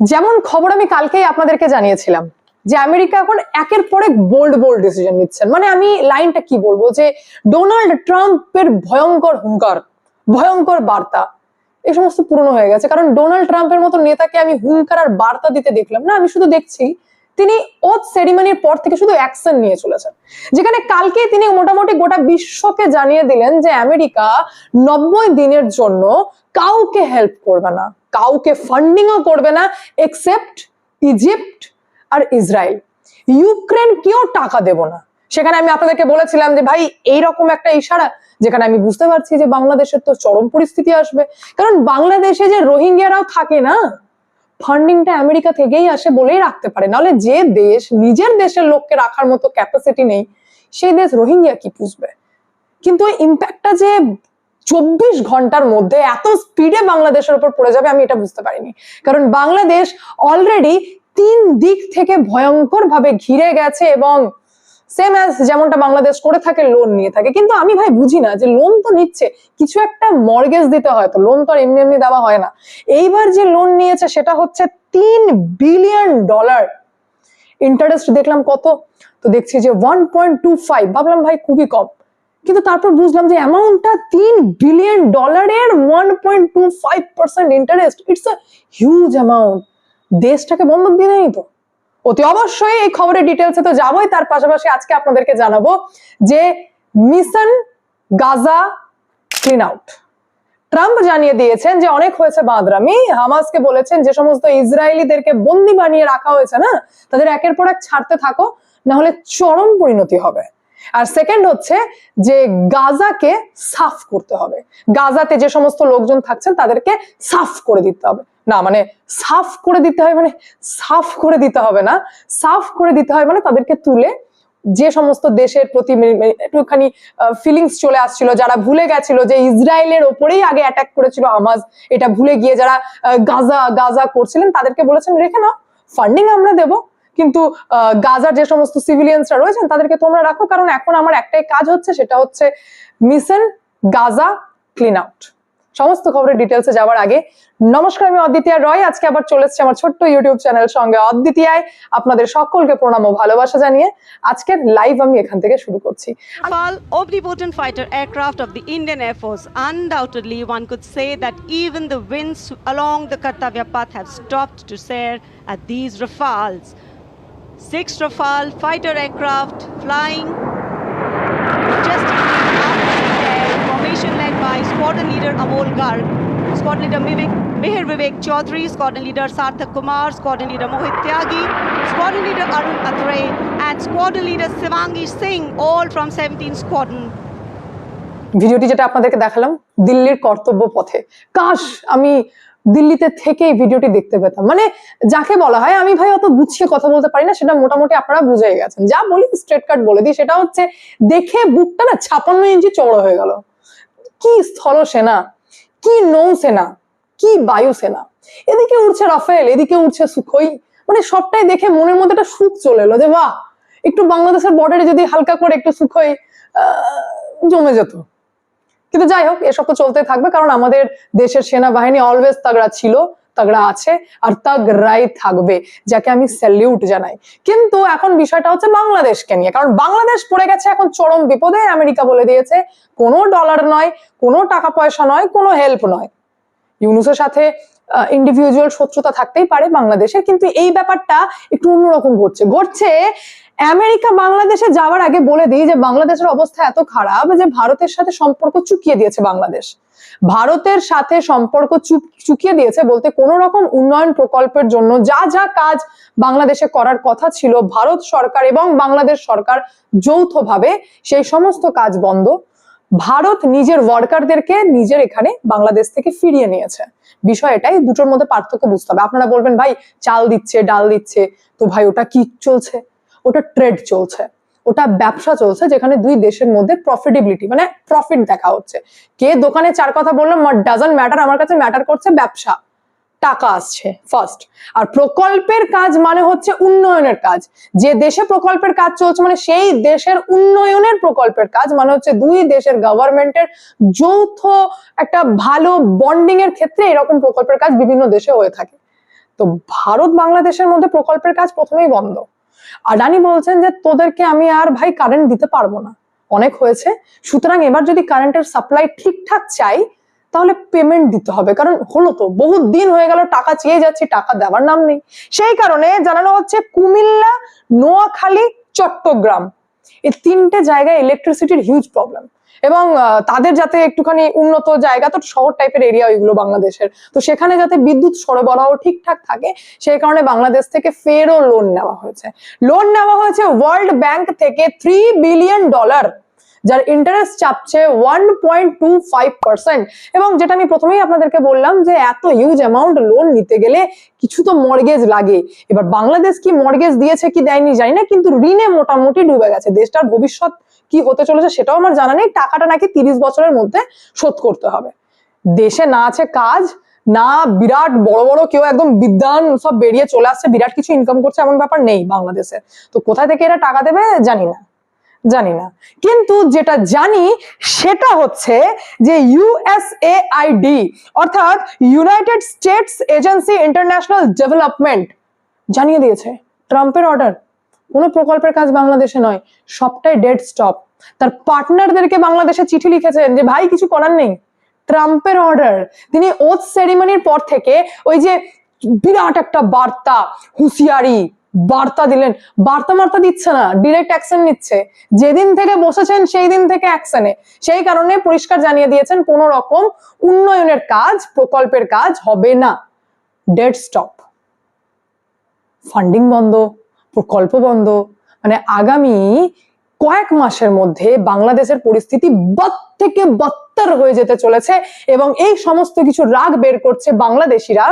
যেমন খবর আমি কালকেই আপনাদেরকে জানিয়েছিলাম যে আমেরিকা এখন একের পর এক বোল্ড বোল্ড ডিসিশন নিচ্ছেন। মানে আমি লাইনটা কি বলব? যে ডোনাল্ড ট্রাম্পের ভয়ঙ্কর হুঙ্কার, ভয়ঙ্কর বার্তা, এই সমস্ত পুরনো হয়ে গেছে। কারণ ডোনাল্ড ট্রাম্পের মতো নেতাকে আমি হুঙ্কার আর বার্তা দিতে দেখলাম না, আমি শুধু দেখছি তিনি ওথ সেরিমনির পর থেকে শুধু অ্যাকশন নিয়ে চলেছেন। যেখানে কালকে তিনি মোটামুটি গোটা বিশ্বকে জানিয়ে দিলেন যে, আমেরিকা নব্বই দিনের জন্য কাউকে হেল্প করবে না। কাউকে ফান্ডিংও করবে না এক্সেপ্ট ইজিপ্ট আর ইসরায়েল ইউক্রেন কেউ টাকা দেব না। সেখানে আমি আপনাদেরকে বলেছিলাম যে, ভাই, এইরকম একটা ইশারা, যেখানে আমি বুঝতে পারছি যে, বাংলাদেশের তো চরম পরিস্থিতি আসবে। কারণ বাংলাদেশে যে রোহিঙ্গিয়ারাও থাকে না ফান্ডিংটা আমেরিকা থেকেই আসে বলেই রাখতে পারে। নাহলে যে দেশ, নিজের দেশের লোককে রাখার মতো ক্যাপাসিটি নেই, সেই দেশ রোহিঙ্গিয়া কি পুষবে? কিন্তু ওই ইম্প্যাক্টটা যে চব্বিশ ঘণ্টার মধ্যে এত স্পিডে বাংলাদেশের উপর পড়ে যাবে আমি এটা বুঝতে পারিনি। কারণ বাংলাদেশ অলরেডি তিন দিক থেকে ভয়ঙ্কর ভাবে ঘিরে গেছে এবং সেম অ্যাজ যেমনটা বাংলাদেশ করে থাকে লোন নিয়ে থাকে। কিন্তু আমি ভাই বুঝি না যে লোন তো নিচ্ছে, কিছু একটা মর্গেজ দিতে হয় তো লোন তো আর এমনি এমনি দেওয়া হয় না। এইবার যে লোন নিয়েছে সেটা হচ্ছে তিন বিলিয়ন ডলার ইন্টারেস্ট দেখলাম কত? তো দেখছি যে ওয়ান পয়েন্ট টু ফাইভ ভাবলাম ভাই খুবই কম। কিন্তু তারপর বুঝলাম যে অ্যামাউন্টটা তিন বিলিয়ন ডলারের one point two five percent interest it's a huge amount দেশটাকে বন্ধক দিয়ে দেয়নি তো? অতি অবশ্যই এই খবরের ডিটেলসে তো যাবই। তার পাশাপাশি আজকে আপনাদেরকে জানাব যে mission Gaza clean out Trump জানিয়ে দিয়েছেন যে অনেক হয়েছে বাঁদরামি। হামাসকে বলেছেন যে সমস্ত ইসরায়েলিদেরকে বন্দি বানিয়ে রাখা হয়েছে, না? তাদের একের পর এক ছাড়তে থাকো, না হলে চরম পরিণতি হবে। আর সেকেন্ড হচ্ছে যে গাজাকে সাফ করতে হবে। গাজাতে যে সমস্ত লোকজন থাকছেন, তাদেরকে সাফ করে দিতে হবে। না মানে সাফ করে দিতে হয় মানে সাফ করে দিতে হবে না। সাফ করে দিতে হয় মানে তাদেরকে তুলে যে সমস্ত দেশের প্রতি একটুখানি ফিলিংস চলে আসছিল, যারা ভুলে গেছিল যে ইসরায়েলের ওপরেই আগে অ্যাটাক করেছিল হামাস, এটা ভুলে গিয়ে যারা গাজা গাজা করছিলেন, তাদেরকে বলেছেন, রেখে নাও ফান্ডিং আমরা দেব। কিন্তু গাজার যে সমস্ত সিভিলিয়ানসরা রয়েছেন তাদেরকে তোমরা রাখো কারণ এখন আমার একটাই কাজ হচ্ছে সেটা হচ্ছে মিশন গাজা ক্লিন আউট সমস্ত খবরের ডিটেলসে যাওয়ার আগে নমস্কার আমি অদ্বিতীয় রয় আজকে আবার চলে এসেছি আমার ছোট্ট ইউটিউব চ্যানেল সঙ্গে অদ্বিতীয়ায় আপনাদের সকলকে প্রণাম ও ভালোবাসা জানিয়ে আজকের লাইভ আমি এখান থেকে শুরু করছি Rafale, omnipotent fighter aircraft of the Indian Air Force, undoubtedly one could say that even the winds along the Kartavya path have stopped to stare at these Rafales. Six Rafale fighter aircraft flying majestically up in the air, formation led by squadron leader Amol Garg, squadron leader Mivik, Mihir Vivek Chaudhary, squadron leader Sarthak Kumar, squadron leader Mohit Tyagi, squadron leader Arun Athare, and squadron leader Sivangi Singh, all from 17 Squadron. ভিডিওটি যেটা আপনাদেরকে দেখালাম দিল্লির কর্তব্য পথে কাশ আমি দিল্লিতে থেকেই ভিডিওটি দেখতে পেতাম। মানে যাকে বলা হয়, আমি ভাই অত গুছিয়ে কথা বলতে পারি না, সেটা মোটামুটি আপনারা বুঝে গেছেন। যা বলি স্ট্রেট কাট বলে দিই, সেটা হচ্ছে দেখে বুকটা না ছাপান্ন ইঞ্চি চওড়া হয়ে গেল। কি স্থল সেনা, কি নৌ সেনা, কি বায়ু সেনা। এদিকে উঠছে রাফেল, এদিকে উঠছে সুখই। মানে সবটাই দেখে মনের মধ্যে একটা সুখ চলে এলো যে, বাহ! একটু বাংলাদেশের বর্ডারে যদি হালকা করে একটু সুখই জমে যেত। কিন্তু যাই হোক, এসব তো চলতে থাকবে, কারণ আমাদের দেশের সেনাবাহিনী অলওয়েজ তাগড়া ছিল, তাগড়া আছে, আর তাগড়াই থাকবে, যাকে আমি স্যালিউট জানাই। কিন্তু এখন বিষয়টা হচ্ছে বাংলাদেশকে নিয়ে, কারণ বাংলাদেশ পড়ে গেছে এখন চরম বিপদে, আমেরিকা বলে দিয়েছে, কোনো ডলার নয়, কোনো টাকা পয়সা নয়, কোনো হেল্প নয়। ইউনুসের সাথে ইন্ডিভিজুয়াল শত্রুতা থাকতেই পারে বাংলাদেশের কিন্তু এই ব্যাপারটা একটু অন্যরকম ঘটছে। ঘটছে আমেরিকা বাংলাদেশে যাওয়ার আগে বলে দিই যে বাংলাদেশের অবস্থা এত খারাপ যে ভারতের সাথে সম্পর্ক চুকিয়ে দিয়েছে বাংলাদেশ। ভারতের সাথে সম্পর্ক চুকিয়ে দিয়েছে বলতে কোন রকম উন্নয়ন প্রকল্পের জন্য যা যা কাজ বাংলাদেশে করার কথা ছিল ভারত সরকার এবং বাংলাদেশ সরকার যৌথভাবে সেই সমস্ত কাজ বন্ধ। ভারত নিজের ওয়ার্কারদেরকে নিজের এখানে বাংলাদেশ থেকে ফিরিয়ে নিয়েছে। বিষয় এটাই, দুটোর মধ্যে পার্থক্য বুঝতে হবে। আপনারা বলবেন, ভাই, চাল দিচ্ছে, ডাল দিচ্ছে। তো ভাই, ওটা কি চলছে? ওটা ট্রেড চলছে। ওটা ব্যবসা চলছে যেখানে দুই দেশের মধ্যে প্রফিটেবিলিটি মানে প্রফিট দেখা হচ্ছে। কে দোকানে চার কথা বলল ডাজন্ট ম্যাটার আমার কাছে ম্যাটার করছে ব্যবসা। টাকা আসছে ফার্স্ট আর প্রকল্পের কাজ মানে হচ্ছে উন্নয়নের কাজ। যে দেশে প্রকল্পের কাজ চলছে মানে সেই দেশের উন্নয়নের প্রকল্পের কাজ মানে হচ্ছে দুই দেশের গভর্নমেন্টের যৌথ একটা ভালো বন্ডিং এর ক্ষেত্রে এরকম প্রকল্পের কাজ বিভিন্ন দেশে হয়ে থাকে। তো ভারত বাংলাদেশের মধ্যে প্রকল্পের কাজ প্রথমেই বন্ধ। আডানি বলছেন যে, তোদেরকে আমি আর ভাই কারেন্ট দিতে পারব না। অনেক হয়েছে। সুতরাং এবার যদি কারেন্টের সাপ্লাই ঠিকঠাক চাই, তাহলে পেমেন্ট দিতে হবে। কারণ হলো তো, বহুত দিন হয়ে গেল, টাকা চেয়ে যাচ্ছে, টাকা দেওয়ার নাম নেই। সেই কারণে জানানো হচ্ছে, কুমিল্লা, নোয়াখালী, চট্টগ্রাম। এই তিনটে জায়গায় ইলেকট্রিসিটির হিউজ প্রবলেম এবং তাদের যাতে একটুখানি উন্নত জায়গা, তো শহর টাইপের এরিয়া ওইগুলো বাংলাদেশের। তো সেখানে যাতে বিদ্যুৎ সরবরাহ ঠিকঠাক থাকে, সেই কারণে বাংলাদেশ থেকে ফেরও লোন নেওয়া হয়েছে। লোন নেওয়া হয়েছে ওয়ার্ল্ড ব্যাংক থেকে থ্রি বিলিয়ন ডলার যার interest চাপছে one point two five percent এবং যেটা আমি প্রথমেই আপনাদেরকে বললাম যে, এত হিউজ অ্যামাউন্ট লোন নিতে গেলে কিছু তো মর্গেজ লাগে। এবার বাংলাদেশ কি মর্গেজ দিয়েছে কি দেয়নি জানি না, কিন্তু ঋণে মোটামুটি ডুবে গেছে। দেশটার ভবিষ্যৎ কি হতে চলেছে সেটাও আমার জানা নেই। টাকাটা নাকি তিরিশ বছরের মধ্যে শোধ করতে হবে। দেশে না আছে কাজ, না বিরাট বড় বড় কেউ একদম বিদ্যান সব বেরিয়ে চলে আসছে। বিরাট কিছু ইনকাম করছে এমন ব্যাপার নেই বাংলাদেশে। তো কোথায় থেকে এরা টাকা দেবে জানি না। জানি না কিন্তু যেটা জানি, সেটা হচ্ছে যে ইউএসএআইডি অর্থাৎ United States Agency International Development জানিয়ে দিয়েছে ট্রাম্পের অর্ডার কোনো প্রকল্পের কাজ বাংলাদেশে নয়, সবটাই ডেড স্টপ তার পার্টনারদেরকে বাংলাদেশে চিঠি লিখেছেন যে, ভাই, কিছু করার নেই। ট্রাম্পের অর্ডার তিনি ওথ সেরিমনির পর থেকে ওই যে বিরাট একটা বার্তা, হুঁশিয়ারি বার্তা দিলেন। বার্তা মার্তা দিচ্ছে না ডিরেক্ট অ্যাকশন নিচ্ছে। যেদিন থেকে বসেছেন সেই দিন থেকে অ্যাকশনে সেই কারণে পরিষ্কার জানিয়ে দিয়েছেন, কোন রকম উন্নয়নের কাজ, প্রকল্পের কাজ হবে না। ডেড স্টপ ফান্ডিং বন্ধ, প্রকল্প বন্ধ। মানে আগামী কয়েক মাসের মধ্যে বাংলাদেশের পরিস্থিতি বদ থেকে বত্তর হয়ে যেতে চলেছে এবং এই সমস্ত কিছু রাগ বের করছে বাংলাদেশিরা।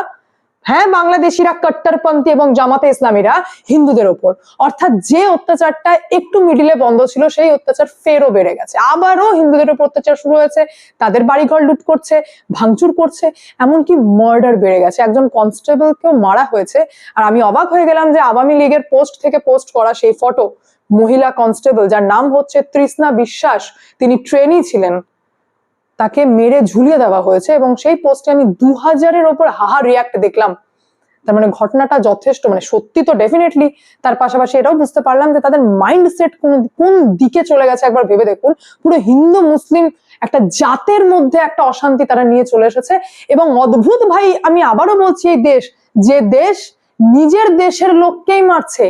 হ্যাঁ বাংলাদেশিরা কট্টরপন্থী এবং জামাতে ইসলামীরা হিন্দুদের ওপর। অর্থাৎ যে অত্যাচারটা একটু মিডিলে বন্ধ ছিল, সেই অত্যাচার ফেরও বেড়ে গেছে। আবারও হিন্দুদের উপর অত্যাচার শুরু হয়েছে, তাদের বাড়িঘর লুট করছে, ভাঙচুর করছে, এমনকি মার্ডার বেড়ে গেছে। একজন কনস্টেবলকেও মারা হয়েছে, আর আমি অবাক হয়ে গেলাম যে আওয়ামী লীগের পোস্ট থেকে পোস্ট করা সেই ফটো মহিলা কনস্টেবল যার নাম হচ্ছে তৃষ্ণা বিশ্বাস, তিনি ট্রেনি ছিলেন। তাকে মেরে ঝুলিয়ে দেওয়া হয়েছে এবং সেই পোস্টে আমি দু হাজারের ওপর হাহা রিয়াক্ট দেখলাম। তার মানে ঘটনাটা যথেষ্ট মানে সত্যি তো ডেফিনেটলি তার পাশাপাশি এটাও বুঝতে পারলাম যে তাদের মাইন্ড সেট কোন কোন দিকে চলে গেছে একবার ভেবে দেখুন। পুরো হিন্দু, মুসলিম একটা জাতের মধ্যে একটা অশান্তি তারা নিয়ে চলে এসেছে এবং অদ্ভুত ভাই, আমি আবারও বলছি এই দেশ, যে দেশ নিজের দেশের লোককেই মারছে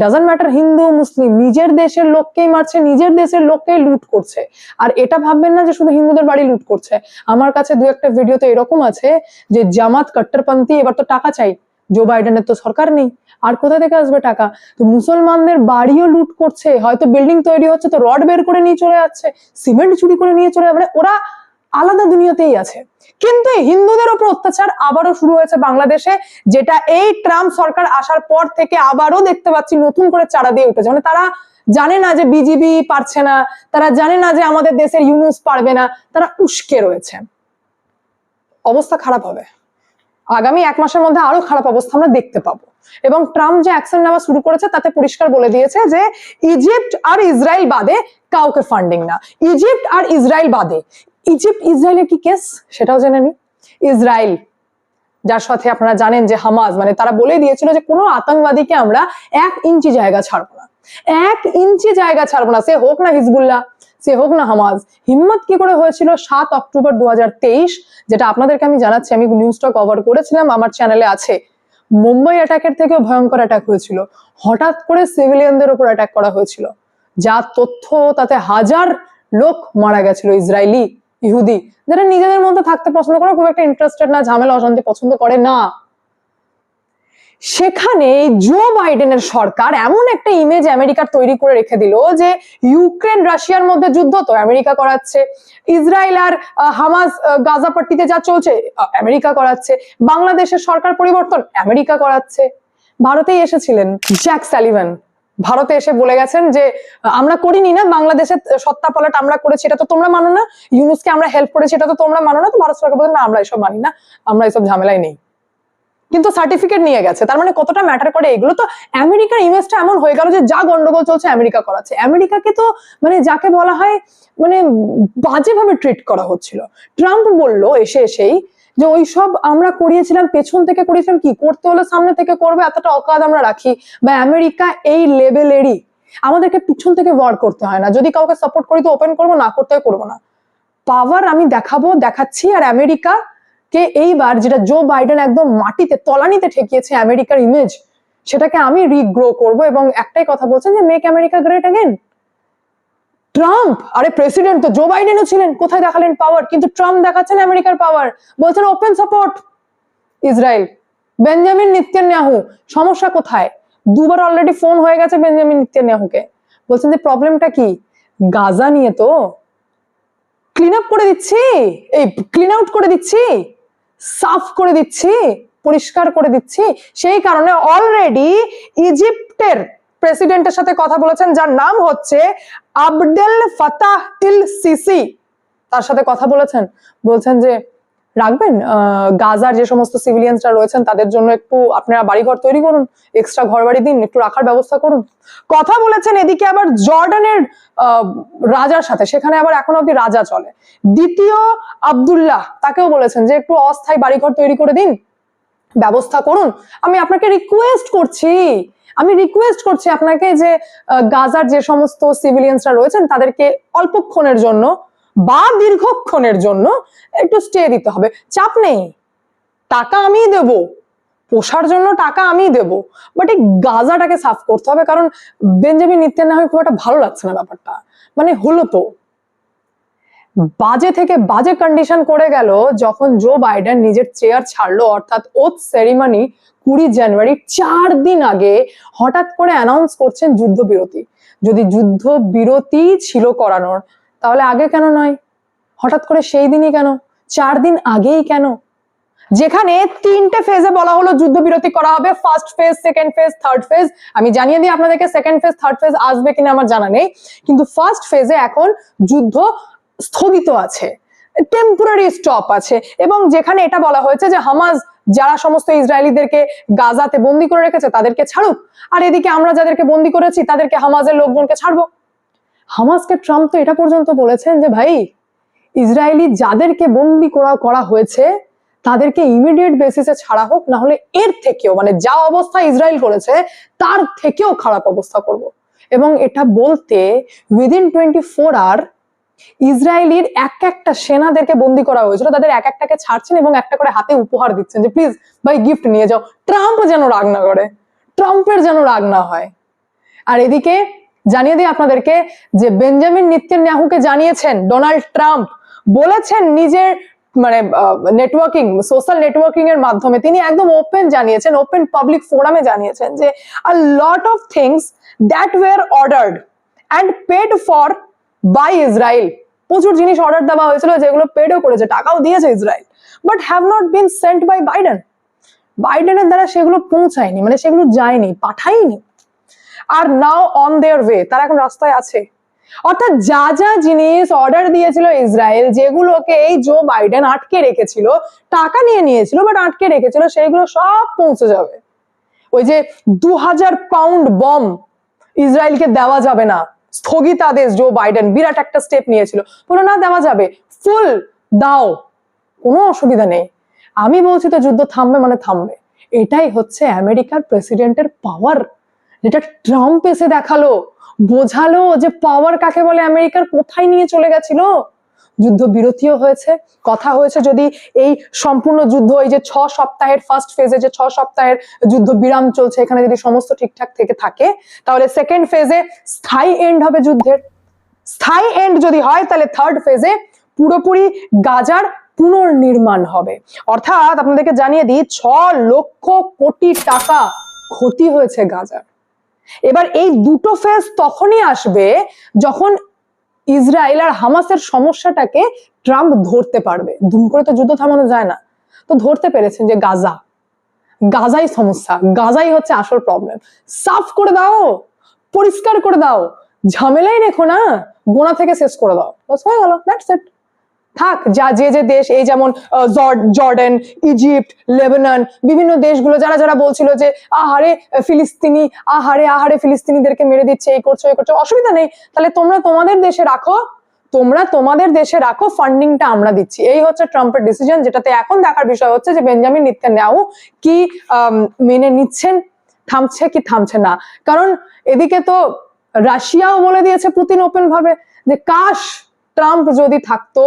ডাজন্ট ম্যাটার হিন্দু মুসলিম নিজের দেশের লোককেই মারছে, নিজের দেশের লোককেই লুট করছে। আর এটা ভাববেন না যে শুধু হিন্দুদের বাড়ি লুট করছে। আমার কাছে দু একটা ভিডিওতে এরকম আছে যে জামাত কট্টরপন্থী, এবার তো টাকা চাই। জো বাইডেনের তো সরকার নেই। আর কোথা থেকে আসবে টাকা? তো মুসলমানদের বাড়িও লুট করছে। হয়তো বিল্ডিং তৈরি হচ্ছে, তো রড বের করে নিয়ে চলে যাচ্ছে সিমেন্ট চুরি করে নিয়ে চলে মানে ওরা আলাদা দুনিয়াতেই আছে। কিন্তু হিন্দুদের উপর অত্যাচার আবারও শুরু হয়েছে বাংলাদেশে, যেটা এই ট্রাম্প সরকার আসার পর থেকে আবারও দেখতে পাচ্ছি নতুন করে চারা দিয়ে উঠেছে। মানে তারা জানে না যে বিজিবি পারছে না, তারা জানে না যে আমাদের দেশের ইউনুস পারবে না, তারা উস্কে রয়েছে। অবস্থা খারাপ হবে। আগামী এক মাসের মধ্যে আরও খারাপ অবস্থা আমরা দেখতে পাবো। এবং ট্রাম্প যে অ্যাকশন নেওয়া শুরু করেছে, তাতে পরিষ্কার বলে দিয়েছে যে ইজিপ্ট আর ইসরায়েল বাদে কাউকে ফান্ডিং না। ইজিপ্ট আর ইসরায়েল বাদে ইজিপ্ট ইসরায়েলের কি কেস সেটাও জেনে নি। ইসরায়েল যার সাথে আপনারা জানেন যে হামাজ মানে তারা বলে দিয়েছিল যে কোনো আতঙ্কবাদীকে আমরা এক ইঞ্চি জায়গা ছাড়বো না। এক ইঞ্চি জায়গা ছাড়বো না। সে হোক না হিজবুল্লাহ, সে হোক না হামাজ হিম্মত কি করে হয়েছিল? সাত অক্টোবর দু হাজার তেইশ, যেটা আপনাদেরকে আমি জানাচ্ছি, আমি নিউজটা কভার করেছিলাম, আমার চ্যানেলে আছে। মুম্বাই অ্যাটাকের থেকেও ভয়ঙ্কর অ্যাটাক হয়েছিল। হঠাৎ করে সিভিলিয়ানদের উপর অ্যাটাক করা হয়েছিল। যা তথ্য তাতে হাজার লোক মারা গেছিল ইসরায়েলি ইহুদি যারা নিজেদের মধ্যে থাকতে পছন্দ করে খুব একটা ইন্টারেস্টেড না ঝামেলা অশান্তি পছন্দ করে না। সেখানে জো বাইডেনের সরকার এমন একটা ইমেজ আমেরিকার তৈরি করে রেখে দিল যে ইউক্রেন রাশিয়ার মধ্যে যুদ্ধ তো আমেরিকা করাচ্ছে ইসরায়েল আর আহ, হামাস আহ, গাজাপট্টিতে যা চলছে আমেরিকা করাচ্ছে বাংলাদেশের সরকার পরিবর্তন আমেরিকা করাচ্ছে। ভারতেই এসেছিলেন জ্যাক স্যালিভান ভারতে এসে বলে গেছেন যে, আমরা করিনি না বাংলাদেশের সত্তা পালট আমরা করেছি, এটা তো তোমরা মানো না। ইউনুসকে আমরা হেল্প করেছি, এটা তো তোমরা মানো না, তো ভারত সরকার বলেন না, আমরা এসব মানি না, আমরা এসব ঝামেলায় নেই। কিন্তু সার্টিফিকেট নিয়ে গেছে, তার মানে কতটা ম্যাটার করে এগুলো তো আমেরিকার ইমেজটা এমন হয়ে গেল যে, যা গন্ডগোল চলছে আমেরিকা করাচ্ছে। আমেরিকাকে তো মানে যাকে বলা হয় মানে বাজেভাবে ট্রিট করা হচ্ছিল। ট্রাম্প বলল এসে এসেই যে ওইসব আমরা করিয়েছিলাম, পেছন থেকে করিয়েছিলাম কি? করতে হলে সামনে থেকে করবে, এতটা অকাদ আমরা রাখি। বা আমেরিকা এই লেভেলেরই আমাদেরকে পিছন থেকে ওয়ার করতে হয় না। যদি কাউকে সাপোর্ট করি তো ওপেন করব, না করতে করব না। পাওয়ার আমি দেখাবো, দেখাচ্ছি আর আমেরিকা কে এইবার যেটা জো বাইডেন একদম মাটিতে, তলানিতে ঠেকিয়েছে আমেরিকার ইমেজ সেটাকে আমি রিগ্রো করব এবং একটাই কথা বলছেন যে make America great again Trump? আরে প্রেসিডেন্ট তো জো বাইডেনও ছিলেন, কোথায় দেখালেন পাওয়ার কিন্তু ট্রাম্প দেখাচ্ছেন আমেরিকার পাওয়ার বলছেন open support Israel Benjamin Netanyahu সমস্যা কোথায়? দুবার অলরেডি ফোন হয়ে গেছে বেঞ্জামিন নিত্যান্যাহুকে বলছেন যে প্রবলেমটা কি? গাজা নিয়ে তো ক্লিন আপ করে দিচ্ছি? এই ক্লিন আউট করে দিচ্ছি? সাফ করে দিচ্ছি? পরিষ্কার করে দিচ্ছি? সেই কারণে অলরেডি ইজিপ্টের প্রেসিডেন্টের সাথে কথা বলেছেন, যার নাম হচ্ছে আবদেল ফাতাহ ইল সিসি। তার সাথে কথা বলেছেন, বলছেন যে, রাখবেন গাজার যে সমস্ত সিভিলিয়ানসরা রয়েছেন, তাদের জন্য একটু আপনারা বাড়িঘর তৈরি করুন, এক্সট্রা ঘর বাড়ি দিন, একটু রাখার ব্যবস্থা করুন। কথা বলেছেন এদিকে আবার জর্ডানের রাজার সাথে, সেখানে আবার এখন অব্দি রাজা চলে। দ্বিতীয় আব্দুল্লাহ, তাকেও বলেছেন যে, একটু অস্থায়ী বাড়িঘর তৈরি করে দিন। ব্যবস্থা করুন। আমি আপনাকে রিকোয়েস্ট করছি। আমি রিকোয়েস্ট করছি আপনাকে যে গাজার যে সমস্ত সিভিলিয়ানসরা রয়েছেন, তাদেরকে অল্পক্ষণের জন্য বা দীর্ঘক্ষণের জন্য একটু স্টে দিতে হবে। চাপ নেই। টাকা আমিই দেব। পোষার জন্য টাকা আমিই দেব। বাট এই গাজাটাকে সাফ করতে হবে, কারণ বেঞ্জামিন নিত্যান্নাহ খুব একটা ভালো লাগছে না ব্যাপারটা। মানে হলো তো। বাজে থেকে বাজে কন্ডিশন করে গেল যখন জো বাইডেন নিজের চেয়ার ছাড়লো, অর্থাৎ ওথ সেরিমনি কুড়ি জানুয়ারি চার দিন আগে হঠাৎ করে অ্যানাউন্স করছেন যুদ্ধবিরতি। যদি যুদ্ধ বিরতি ছিল করানোর, তাহলে আগে কেন নয়? হঠাৎ করে সেই দিনই কেন? চার দিন আগেই কেন? যেখানে তিনটে ফেজে বলা হলো যুদ্ধবিরতি করা হবে first phase second phase third phase আমি জানিয়ে দিই আপনাদেরকে সেকেন্ড ফেজ থার্ড ফেজ আসবে কিনা আমার জানা নেই। কিন্তু ফার্স্ট ফেজে এখন যুদ্ধ স্থগিত আছে টেম্পোরারি স্টপ আছে এবং যেখানে এটা বলা হয়েছে যে হামাজ যারা সমস্ত ইসরায়েলিদেরকে গাজাতে বন্দি করে রেখেছে তাদেরকে ছাড়ুক, আর এদিকে আমরা যাদেরকে বন্দি করেছি তাদেরকে হামাজের লোকজনকে ছাড়বো। হামাজকে ট্রাম্প তো এটা পর্যন্ত বলেছেন যে, ভাই, ইসরায়েলি যাদেরকে বন্দি করা করা হয়েছে, তাদেরকে ইমিডিয়েট বেসিসে ছাড়া হোক, না হলে এর থেকেও মানে যা অবস্থা ইসরায়েল করেছে, তার থেকেও খারাপ অবস্থা করব। এবং এটা বলতে উইদিন টোয়েন্টি ফোর আওয়ার ইসরায়েলির এক একটা সেনাদেরকে বন্দি করা হয়েছিল, তাদের এক একটাকে ছাড়ছেন এবং একটা করে হাতে উপহার দিচ্ছেন যে, প্লিজ ভাই গিফট নিয়ে যাও। ট্রাম্প যেন রাগ না করে, ট্রাম্পের যেন রাগ না হয়। আর এদিকে জানিয়ে দিই আপনাদেরকে যে, বেঞ্জামিন নিত্যন্যাহুকে জানিয়েছেন ডোনাল্ড ট্রাম্প, বলেছেন নিজের মানে নেটওয়ার্কিং সোশ্যাল নেটওয়ার্কিং এর মাধ্যমে। তিনি একদম ওপেন জানিয়েছেন ওপেন পাবলিক ফোরামে জানিয়েছেন যে a lot of things that were ordered and paid for by Israel প্রচুর জিনিস অর্ডার দেওয়া হয়েছিল যেগুলো পেডও করেছে, টাকাও দিয়েছে Israel but have not been sent by Biden বাইডেনের দ্বারা সেগুলো পৌঁছায়নি মানে সেগুলো যায়নি, পাঠায়নি। আর নাও অন দেয়ার ওয়ে তারা এখন রাস্তায় আছে। অর্থাৎ যা যা জিনিস অর্ডার দিয়েছিল ইসরায়েল যেগুলোকে এই জো বাইডেন আটকে রেখেছিল, টাকা নিয়ে নিয়েছিল বাট আটকে রেখেছিল সেইগুলো সব পৌঁছে যাবে। ওই যে দু হাজার পাউন্ড বম ইসরায়েলকে দেওয়া যাবে না। স্থগিতাদেশ জো বাইডেন বিরাট একটা স্টেপ নিয়েছিল। বলে, না, দেওয়া যাবে। ফুল, দাও। কোনো অসুবিধা নেই। আমি বলছি তো যুদ্ধ থামবে মানে থামবে। এটাই হচ্ছে আমেরিকার প্রেসিডেন্টের পাওয়ার যেটা ট্রাম্প এসে দেখাল। বোঝালো যে পাওয়ার কাকে বলে? আমেরিকার কোথায় নিয়ে চলে গেছিল? যুদ্ধ বিরতিও হয়েছে, কথা হয়েছে যদি এই সম্পূর্ণ যুদ্ধ, এই যে ছ সপ্তাহের ফার্স্ট ফেজে যে ছ সপ্তাহের যুদ্ধ বিরাম চলছে, এখানে যদি সমস্ত ঠিকঠাক থেকে থাকে, তাহলে সেকেন্ড ফেজে স্থায়ী এন্ড হবে যুদ্ধের। স্থায়ী এন্ড যদি হয়, তাহলে থার্ড ফেজে পুরোপুরি গাজার পুনর্নির্মাণ হবে। অর্থাৎ আপনাদেরকে জানিয়ে দিই, ছ লক্ষ কোটি টাকা ক্ষতি হয়েছে গাজার। এবার এই দুটো ফেজ তখনই আসবে যখন ইসরায়েল আর হামাসের সমস্যাটাকে ট্রাম্প ধরতে পারবে। দুম করে তো যুদ্ধ থামানো যায় না। তো ধরতে পেরেছেন যে গাজা। গাজাই সমস্যা। গাজাই হচ্ছে আসল প্রবলেম সাফ করে দাও। পরিষ্কার করে দাও। ঝামেলাই রেখো না। গোনা থেকে শেষ করে দাও। হয়ে গেল। দ্যাটস ইট থাক যা যে যে দেশ এই যেমন আহ, জর্ড- ইজিপ্ট লেবানন বিভিন্ন দেশগুলো যারা যারা বলছিল যে আহারে ফিলিস্তিনি আহারে আহারে ফিলিস্তিনিদেরকে মেরে দিচ্ছে এই করছ এই করছ অসুবিধা নেই। তাহলে তোমরা তোমাদের দেশে রাখো তোমরা তোমাদের দেশে রাখো ফান্ডিংটা আমরা দিচ্ছি। এই হচ্ছে ট্রাম্পের ডিসিশন যেটাতে এখন দেখার বিষয় হচ্ছে যে বেঞ্জামিন নেতানিয়াহু কি মেনে নিচ্ছেন থামছে কি থামছে না? কারণ এদিকে তো রাশিয়াও বলে দিয়েছে পুতিন ওপেন ভাবে যে কাশ ট্রাম্প যদি থাকতো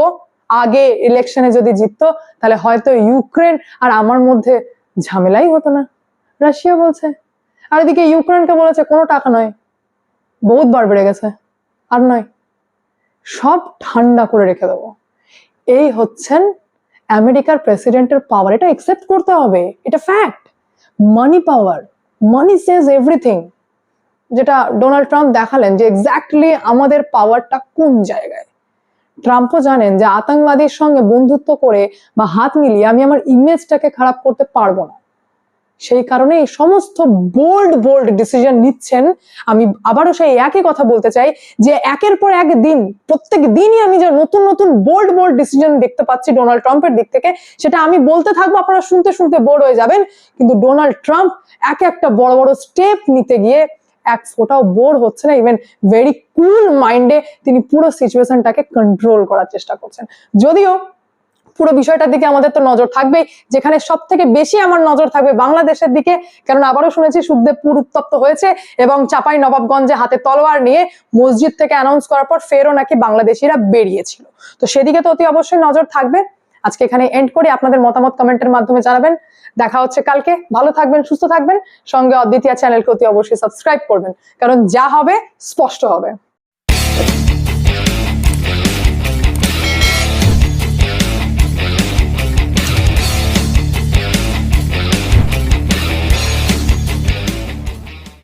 আগে ইলেকশনে যদি জিততো, তাহলে হয়তো ইউক্রেন আর আমার মধ্যে ঝামেলাই হতো না। রাশিয়া বলছে। আর এদিকে ইউক্রেনকে বলেছে, কোনো টাকা নয়। বহুত বার বেড়ে গেছে। আর নয়, সব ঠান্ডা করে রেখে দেবো। এই হচ্ছেন আমেরিকার প্রেসিডেন্টের পাওয়ার এটা একসেপ্ট করতে হবে। এটা fact money power money says everything যেটা ডোনাল্ড ট্রাম্প দেখালেন যে এক্স্যাক্টলি আমাদের পাওয়ারটা কোন জায়গায়। ট্রাম্পও জানেন যে আতঙ্কবাদীর সঙ্গে বন্ধুত্ব করে বা হাত মিলিয়ে আমি আমার ইমেজটাকে খারাপ করতে পারব না। সেই কারণে এই সমস্ত বোল্ড বোল্ড ডিসিশন নিচ্ছেন। আমি আবারও সেই একই কথা বলতে চাই যে একের পর এক দিন, প্রত্যেক দিনই আমি যে নতুন নতুন বোল্ড বোল্ড ডিসিশন দেখতে পাচ্ছি ডোনাল্ড ট্রাম্পের দিক থেকে, সেটা আমি বলতে থাকব, আপনারা শুনতে শুনতে বোর হয়ে যাবেন। কিন্তু ডোনাল্ড ট্রাম্প এক একটা বড় বড় স্টেপ নিতে গিয়ে এক ফোটাও বোর হচ্ছে না ইভেন ভেরি কুল মাইন্ডে তিনি পুরো সিচুয়েশনটাকে কন্ট্রোল করার চেষ্টা করছেন। যদিও পুরো বিষয়টার দিকে আমাদের তো নজর থাকবেই, যেখানে সব থেকে বেশি আমার নজর থাকবে বাংলাদেশের দিকে কারণ আবারও শুনেছি সুখদেবপুর উত্তপ্ত হয়েছে এবং চাপাই নবাবগঞ্জে হাতে তলোয়ার নিয়ে মসজিদ থেকে অ্যানাউন্স করার পর ফেরও নাকি বাংলাদেশিরা বেরিয়েছিল। তো সেদিকে তো অতি অবশ্যই নজর থাকবে। আজকে এখানে এন্ড করে। আপনাদের মতামত কমেন্টের মাধ্যমে জানাবেন। দেখা হচ্ছে কালকে। ভালো থাকবেন, সুস্থ থাকবেন। সঙ্গে অদ্বিতীয় চ্যানেলকে অতি অবশ্যই সাবস্ক্রাইব করবেন। কারণ যা হবে, স্পষ্ট হবে।